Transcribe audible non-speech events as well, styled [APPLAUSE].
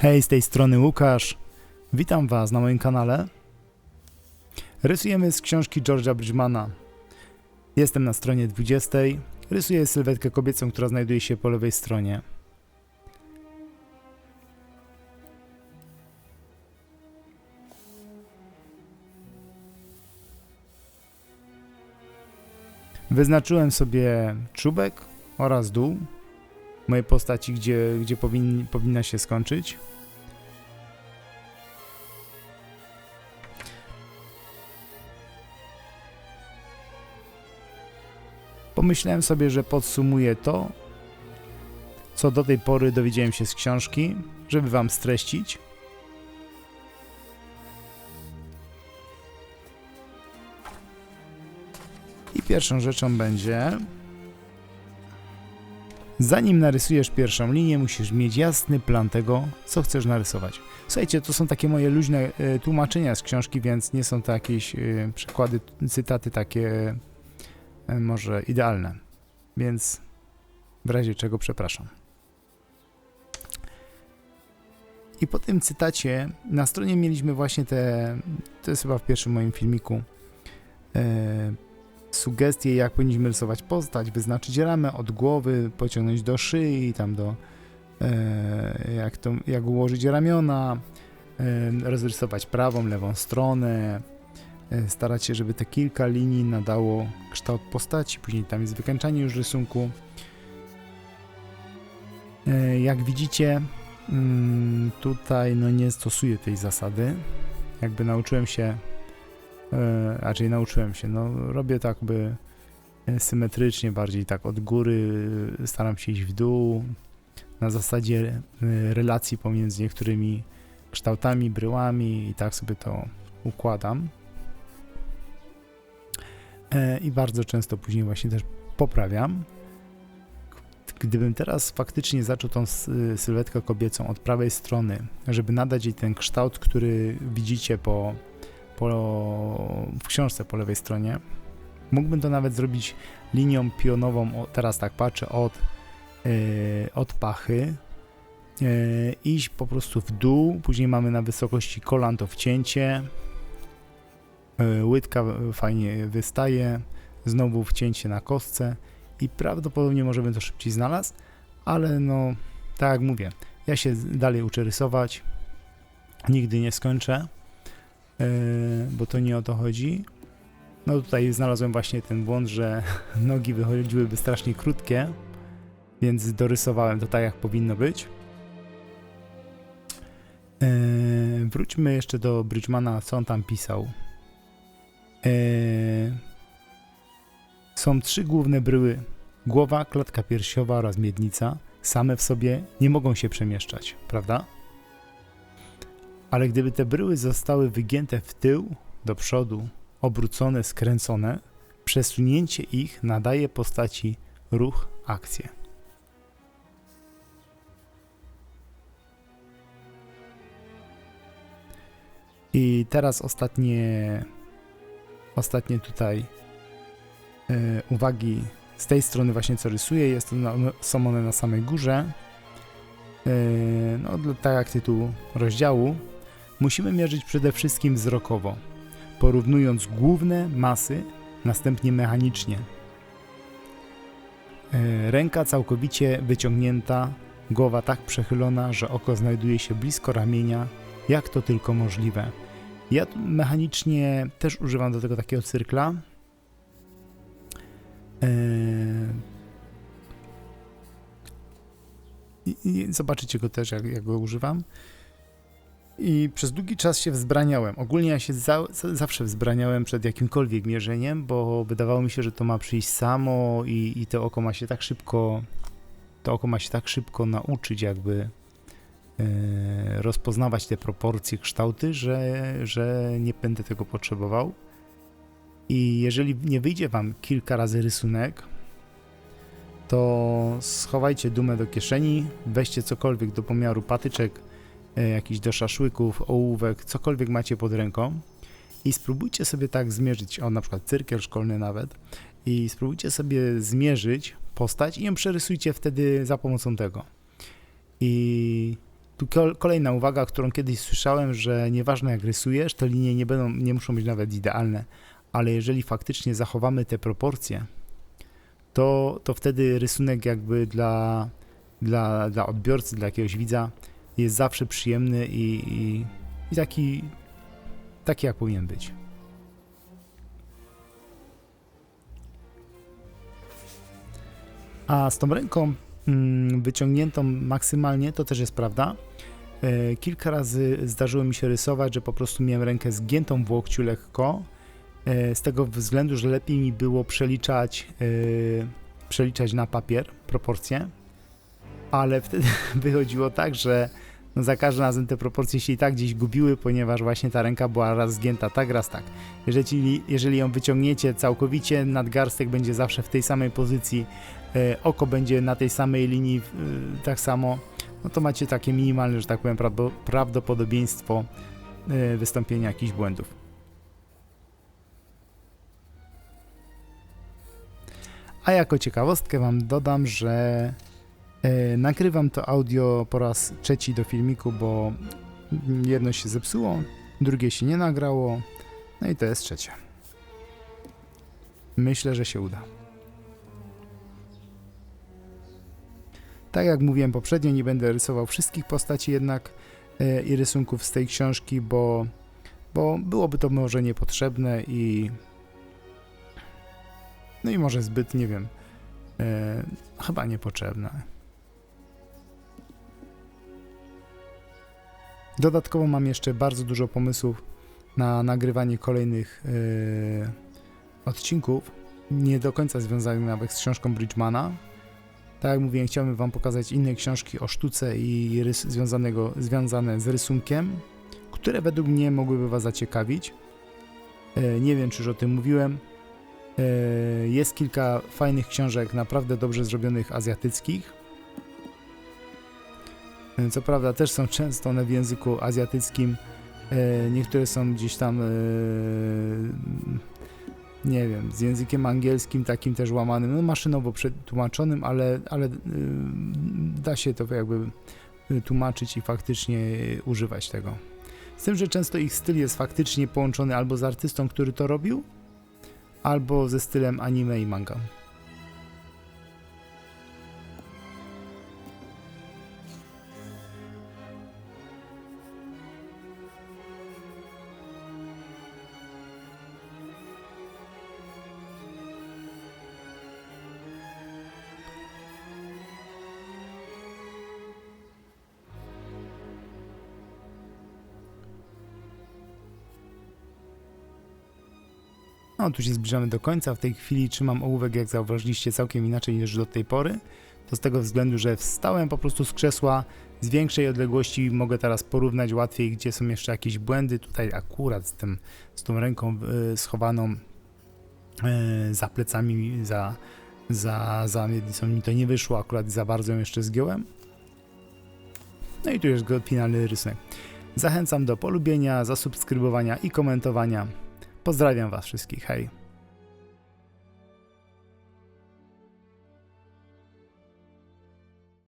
Hej, z tej strony Łukasz. Witam Was na moim kanale. Rysujemy z książki George'a Bridgmana. Jestem na stronie 20. Rysuję sylwetkę kobiecą, która znajduje się po lewej stronie. Wyznaczyłem sobie czubek oraz dół mojej postaci, gdzie, gdzie powin, powinna się skończyć. Pomyślałem sobie, że podsumuję to, co do tej pory dowiedziałem się z książki, żeby Wam streścić. I pierwszą rzeczą będzie Zanim narysujesz pierwszą linię, musisz mieć jasny plan tego, co chcesz narysować. Słuchajcie, to są takie moje luźne e, tłumaczenia z książki, więc nie są to jakieś e, przykłady, cytaty takie e, może idealne. Więc w razie czego przepraszam. I po tym cytacie na stronie mieliśmy właśnie te, to jest chyba w pierwszym moim filmiku, sugestie, jak powinniśmy rysować postać, wyznaczyć ramę od głowy, pociągnąć do szyi, tam do e, jak, to, jak ułożyć ramiona, e, rozrysować prawą, lewą stronę, e, starać się, żeby te kilka linii nadało kształt postaci, później tam jest wykańczanie już rysunku. E, jak widzicie, mm, tutaj no nie stosuję tej zasady. Jakby nauczyłem się raczej nauczyłem się, no robię tak by e, symetrycznie, bardziej tak od góry, e, staram się iść w dół, na zasadzie e, relacji pomiędzy niektórymi kształtami, bryłami i tak sobie to układam. E, I bardzo często później właśnie też poprawiam. Gdybym teraz faktycznie zaczął tą sylwetkę kobiecą od prawej strony, żeby nadać jej ten kształt, który widzicie po, po, w książce po lewej stronie. Mógłbym to nawet zrobić linią pionową, teraz tak patrzę, od, yy, od pachy, yy, iść po prostu w dół, później mamy na wysokości kolan to wcięcie, yy, łydka fajnie wystaje, znowu wcięcie na kostce. I prawdopodobnie może bym to szybciej znalazł, ale no, tak jak mówię, ja się dalej uczę rysować, nigdy nie skończę, bo to nie o to chodzi. No tutaj znalazłem właśnie ten błąd, że [LAUGHS] nogi wychodziłyby strasznie krótkie, więc dorysowałem to tak jak powinno być. Yy, wróćmy jeszcze do Bridgmana, co on tam pisał. Yy, są trzy główne bryły: głowa, klatka piersiowa oraz miednica. Same w sobie nie mogą się przemieszczać, prawda? Ale gdyby te bryły zostały wygięte w tył, do przodu, obrócone, skręcone, przesunięcie ich nadaje postaci ruch, akcję. I teraz ostatnie, ostatnie tutaj e, uwagi z tej strony właśnie co rysuję, jest na, są one na samej górze. E, no, tak jak tytuł rozdziału, musimy mierzyć przede wszystkim wzrokowo, porównując główne masy, następnie mechanicznie. E, Ręka całkowicie wyciągnięta, głowa tak przechylona, że oko znajduje się blisko ramienia, jak to tylko możliwe. Ja mechanicznie też używam do tego takiego cyrkla. Eee, zobaczycie go też, jak, jak go używam. I przez długi czas się wzbraniałem. Ogólnie ja się za, za, zawsze wzbraniałem przed jakimkolwiek mierzeniem, bo wydawało mi się, że to ma przyjść samo i, i to oko ma się tak szybko to oko ma się tak szybko nauczyć jakby e, rozpoznawać te proporcje, kształty, że, że nie będę tego potrzebował. I jeżeli nie wyjdzie Wam kilka razy rysunek, to schowajcie dumę do kieszeni, weźcie cokolwiek do pomiaru patyczek, jakiś do szaszłyków, ołówek, cokolwiek macie pod ręką i spróbujcie sobie tak zmierzyć, o na przykład cyrkiel szkolny nawet, i spróbujcie sobie zmierzyć postać i ją przerysujcie wtedy za pomocą tego. I Tu kol- kolejna uwaga, którą kiedyś słyszałem, że nieważne jak rysujesz, to linie nie, będą, nie muszą być nawet idealne, ale jeżeli faktycznie zachowamy te proporcje, to, to wtedy rysunek jakby dla, dla, dla odbiorcy, dla jakiegoś widza jest zawsze przyjemny i, i, i taki, taki jak powinien być. A z tą ręką mm, wyciągniętą maksymalnie, to też jest prawda. E, Kilka razy zdarzyło mi się rysować, że po prostu miałem rękę zgiętą w łokciu lekko, e, z tego względu, że lepiej mi było przeliczać, e, przeliczać na papier proporcje, ale wtedy [LAUGHS] wychodziło tak, że no za każdym razem te proporcje się i tak gdzieś gubiły, ponieważ właśnie ta ręka była raz zgięta tak, raz tak. Jeżeli, jeżeli ją wyciągniecie całkowicie, nadgarstek będzie zawsze w tej samej pozycji, e, oko będzie na tej samej linii e, tak samo, no to macie takie minimalne, że tak powiem, prawdo- prawdopodobieństwo e, wystąpienia jakichś błędów. A jako ciekawostkę Wam dodam, że nagrywam to audio po raz trzeci do filmiku, bo jedno się zepsuło, drugie się nie nagrało, no i to jest trzecie. Myślę, że się uda. Tak jak mówiłem poprzednio, nie będę rysował wszystkich postaci jednak e, i rysunków z tej książki, bo, bo byłoby to może niepotrzebne i no i może zbyt, nie wiem, e, chyba niepotrzebne. Dodatkowo mam jeszcze bardzo dużo pomysłów na nagrywanie kolejnych e, odcinków, nie do końca związanych nawet z książką Bridgemana. Tak jak mówiłem, chciałbym Wam pokazać inne książki o sztuce i rys- związanego, związane z rysunkiem, które według mnie mogłyby Was zaciekawić. E, nie wiem, czy już o tym mówiłem. E, Jest kilka fajnych książek, naprawdę dobrze zrobionych azjatyckich. E, Co prawda też są często one w języku azjatyckim. E, Niektóre są gdzieś tam, e, nie wiem, z językiem angielskim takim też łamanym, no maszynowo przetłumaczonym, ale, ale da się to jakby tłumaczyć i faktycznie używać tego. Z tym, że często ich styl jest faktycznie połączony albo z artystą, który to robił, albo ze stylem anime i manga. No, tu się zbliżamy do końca. W tej chwili trzymam ołówek, jak zauważyliście, całkiem inaczej niż do tej pory. To z tego względu, że wstałem po prostu z krzesła z większej odległości. Mogę teraz porównać łatwiej, gdzie są jeszcze jakieś błędy. Tutaj akurat z, tym, z tą ręką y, schowaną y, za plecami, za, za, za miednicą mi to nie wyszło. Akurat za bardzo ją jeszcze zgiąłem. No i tu jest finalny rysunek. Zachęcam do polubienia, zasubskrybowania i komentowania. Pozdrawiam Was wszystkich. Hej.